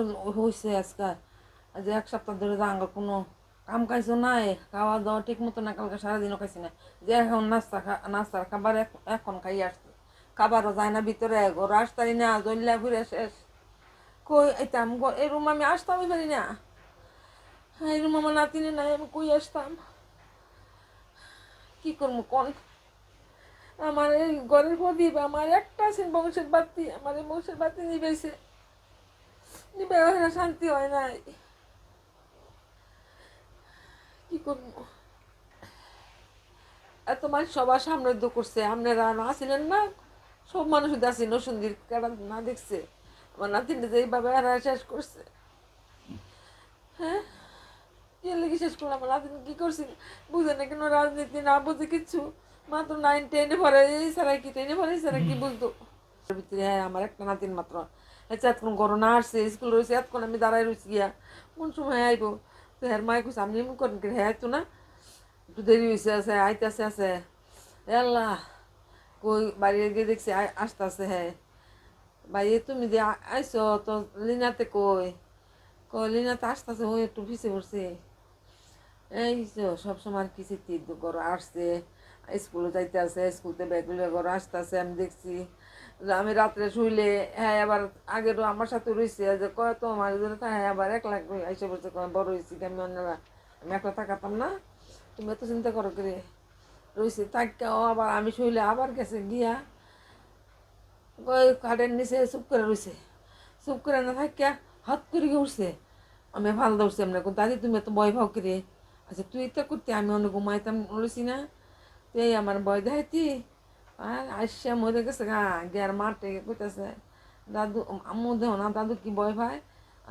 হয়েছে আজকে। যে এক সপ্তাহ ধরে আঙ্গ কোনো কাম কাজও নাই, খাওয়া দাওয়া ঠিক মতো না, কালকে সারাদিনও খাইছি না। যে এখন নাস্তা নাস্তার খাবার এখন খাই আসছে। খাবারও যায় না ভিতরে, ঘর আসতারি না জল্লা ঘুরে শেষ। কই গ- এই রুম আমি আসতামই পারি না। এই রুম আমার নাতিনি নাই, আমি কই আসতাম? কি করব কোন? আমার এই ঘরের প্রদীপ, আমার একটা আছে বংশের বাতি আমার এই বংশের বাতি নিবেছে। নিবে হয় না শান্তি হয় নাই কি করব এত মানুষ সবার সামনে তো করছে আপনারা না ছিলেন না সব মানুষ আছে নসুন্দির কারণ না দেখছে আমার নাতিনটা যে এইভাবে এরা শেষ করছে হ্যাঁ কি লেগে শেষ করলাম আমার নাতিন কি করছি বুঝে না কেন রাজনীতি না বুঝে কিচ্ছু মাত্র নাইন টেনে পরে এই সারা কি টেনে পরে এই সারা কি বুঝতো ভিতরে হ্যাঁ আমার একটা নাতিন মাত্র। হচ্ছে এতক্ষণ না আসছে, স্কুল রয়েছে, এতক্ষণ আমি দাঁড়াই রয়েছি গিয়া, কোন সময় আইব? তো হ্যাঁ মায় কইছে, আমি এমন করেন কি হ্যাঁ না। একটু দেরি হয়েছে আছে আইতাছে আছে এ আল্লাহ, কই, বাড়ি গিয়ে দেখছি আই- আসতাছে হ্যাঁ ভাই তুমি যে আইসো তো লিনাতে কই? কই, লিনাতে আসতেছে ওই একটু পিছিয়ে পড়ছে। এই তো সবসময় আর কি স্মৃতি ঘর আসছে। স্কুলে যাইতে আছে স্কুলতে ব্যাগুলো ঘর আসতেছে আমি দেখছি আমি রাত্রে শুইলে হ্যাঁ আবার আগেরও আমার সাথে রয়েছে যে কয় তো আমার জন্য হ্যাঁ আবার এক লাখ এসে বলছে বড় হয়েছি আমি অন্যরা, আমি একলা থাকাতাম না, তুমি এত চিন্তা করো করে? রয়েছে তাকেও আবার আমি শুইলে আবার গেছে, গিয়া কাঠের নিচে চুপ করে রয়েছে চুপ করে না থাকিয়া হাত করে উঠছে, আমি ভালো দৌড়ছি আমরা দাদি, তুমি এত ভয় ভাও করে? আচ্ছা তুই এটা করতে, আমি অনেক ঘুমাইতাম বলেছি না। তুই আমার ভয় দেখাইতি আর আসছে মরে গেছে গা, গিয়ার মাঠে কইতেছে, দাদু, আম্মু দেহ না, দাদু কি ভয় ভাই?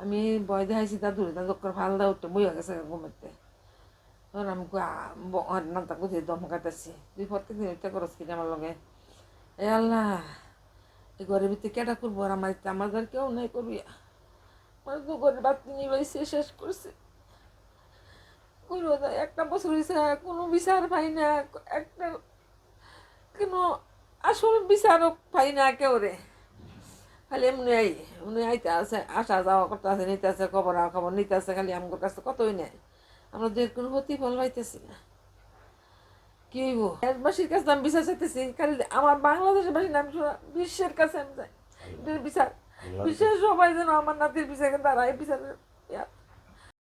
আমি ভয় দেখাইছি, দাদু দাদু করে ভালো দা উঠতে বই গেছে ঘুমাইতে তখন আমি না তা কোথায় দম কাটাচ্ছি তুই প্রত্যেক দিন এটা কিনা আমার লগে? এ আল্লাহ এই ঘরের ভিতরে কেটা করব আর আমার? আমার কেউ নাই করবি? আমার তো ঘরের বাতি নিয়ে শেষ করছে। করব না, একটা বছর হয়েছে কোনো বিচার পাই না একটা কেন আসল বিচারক পাই না কেউ রে খালি এমনি আই উনি আইতে আছে আসা যাওয়া করতে আছে নিতে আছে খবর খবর নিতে আছে খালি আমার কাছে কতই নেই। আমরা দুই কোনো প্রতিফল পাইতেছি না। কি হইব? দেশবাসীর কাছে আমি বিচার চাইতেছি খালি আমার বাংলাদেশের বাসী না আমি শোনা বিশ্বের কাছে আমি চাই। বিচার। বিশ্বের সবাই যেন আমার নাতির বিচার দাঁড়ায় বিচারের ইয়া